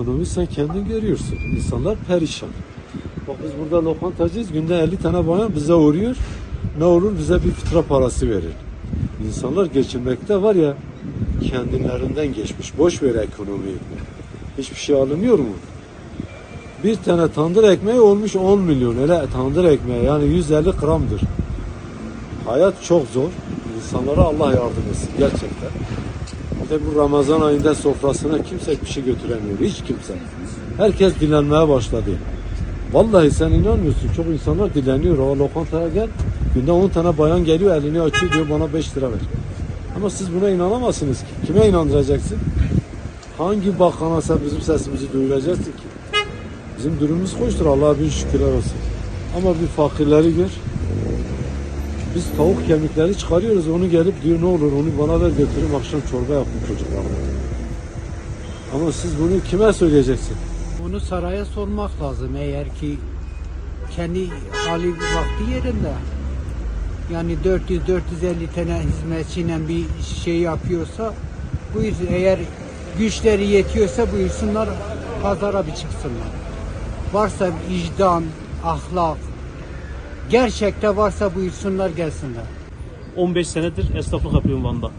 ekonomi sen kendin görüyorsun. İnsanlar perişan. Bak biz burada lokantacıyız. Günde 50 tane bayan bize uğruyor. Ne olur bize bir fitra parası verir. İnsanlar geçinmekte var ya kendilerinden geçmiş. Boş ver ekonomiyi. Hiçbir şey alınıyor mu? Bir tane tandır ekmeği olmuş 10 milyon. Öyle tandır ekmeği yani 150 gramdır. Hayat çok zor. İnsanlara Allah yardım etsin gerçekten. Bir de bu Ramazan ayında sofrasına kimse bir şey götüremiyor. Hiç kimse. Herkes dilenmeye başladı. Vallahi sen inanmıyorsun. Çok insanlar dileniyor. O lokantaya gel. Günde 10 tane bayan geliyor elini açıyor diyor bana 5 lira ver. Ama siz buna inanamazsınız ki. Kime inandıracaksın? Hangi bakana sen bizim sesimizi duyuracaksın ki? Bizim durumumuz hoştur. Allah'a bin şükürler olsun. Ama bir fakirleri gör. Biz tavuk kemikleri çıkarıyoruz. Onu gelip diyor ne olur onu bana ver götüreyim akşam çorba yapın çocuklarıma. Ama siz bunu kime söyleyeceksin? Bunu saraya sormak lazım eğer ki kendi hali vakti yerinde. Yani 400-450 tane hizmetçiyle bir şey yapıyorsa buyursun eğer güçleri yetiyorsa buyursunlar pazara bir çıksınlar. Varsa vicdan, ahlak gerçekte varsa buyursunlar gelsinler. 15 senedir esnaflık yapıyorum Van'da.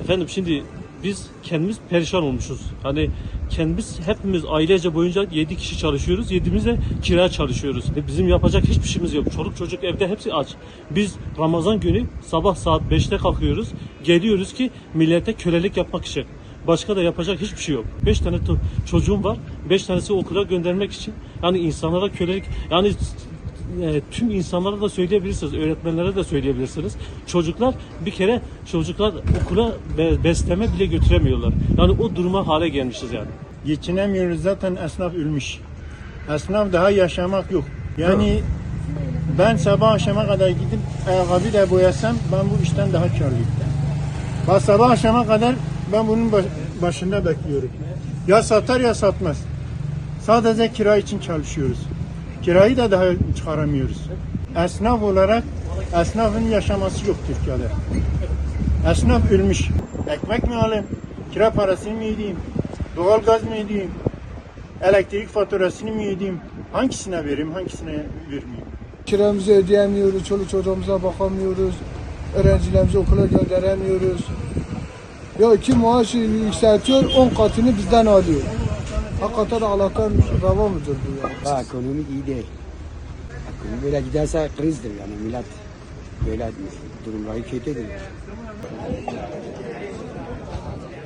Efendim şimdi biz kendimiz perişan olmuşuz. Hani kendimiz hepimiz ailece boyunca 7 kişi çalışıyoruz. 7'miz de kira çalışıyoruz. Ve bizim yapacak hiçbir şeyimiz yok. Çoluk çocuk evde hepsi aç. Biz Ramazan günü sabah saat 5'te kalkıyoruz. Geliyoruz ki millete kölelik yapmak için. Başka da yapacak hiçbir şey yok. 5 tane çocuğum var. 5 tanesi okula göndermek için. Yani insanlara kölelik yani e, tüm insanlara da söyleyebilirsiniz, öğretmenlere de söyleyebilirsiniz. Çocuklar bir kere çocuklar okula be- besleme bile götüremiyorlar. Yani o duruma hale gelmişiz yani. Geçinemiyoruz zaten esnaf ölmüş. Esnaf daha yaşamak yok. Yani ben sabah akşama kadar gidip ayakkabı da boyasam ben bu işten daha karlıyım. Bak sabah akşama kadar ben bunun baş- başında bekliyorum. Ya satar ya satmaz. Sadece kira için çalışıyoruz. Kirayı da daha çıkaramıyoruz. Esnaf olarak esnafın yaşaması yok Türkiye'de. Esnaf ölmüş. Ekmek mi alayım? Kira parasını mı ödeyeyim? Doğalgaz mı ödeyeyim? Elektrik faturasını mı ödeyeyim? Hangisine vereyim, hangisine vermeyeyim? Kiramızı ödeyemiyoruz, çoluk çocuğumuza bakamıyoruz, öğrencilerimizi okula gönderemiyoruz. Ya iki maaşı yükseltiyor, on katını bizden alıyor. Hakikaten alakan rava mıdır bu ya? Ha, ekonomik iyi değil. Ekonomi böyle giderse krizdir yani millet böyle durumları kötüdür.